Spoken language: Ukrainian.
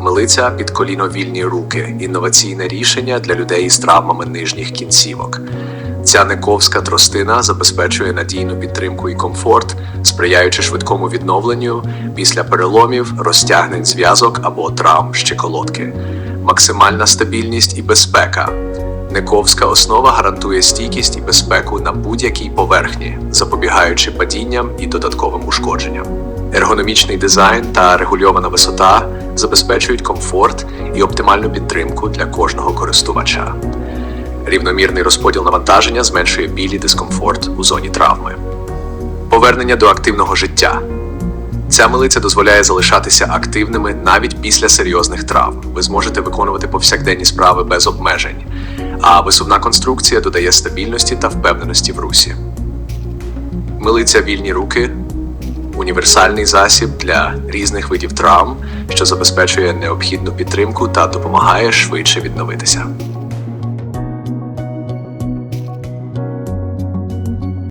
Милиця під коліно вільні руки інноваційне рішення для людей із травмами нижніх кінцівок. Ця нековська тростина забезпечує надійну підтримку і комфорт, сприяючи швидкому відновленню після переломів, розтягнень зв'язок або травм щиколотки. Максимальна стабільність і безпека. Нековська основа гарантує стійкість і безпеку на будь-якій поверхні, запобігаючи падінням і додатковим ушкодженням. Ергономічний дизайн та регульована висота забезпечують комфорт і оптимальну підтримку для кожного користувача. Рівномірний розподіл навантаження зменшує біль і дискомфорт у зоні травми. Повернення до активного життя. Ця милиця дозволяє залишатися активними навіть після серйозних травм. Ви зможете виконувати повсякденні справи без обмежень, а висувна конструкція додає стабільності та впевненості в русі. Милиця вільні руки універсальний засіб для різних видів травм, що забезпечує необхідну підтримку та допомагає швидше відновитися.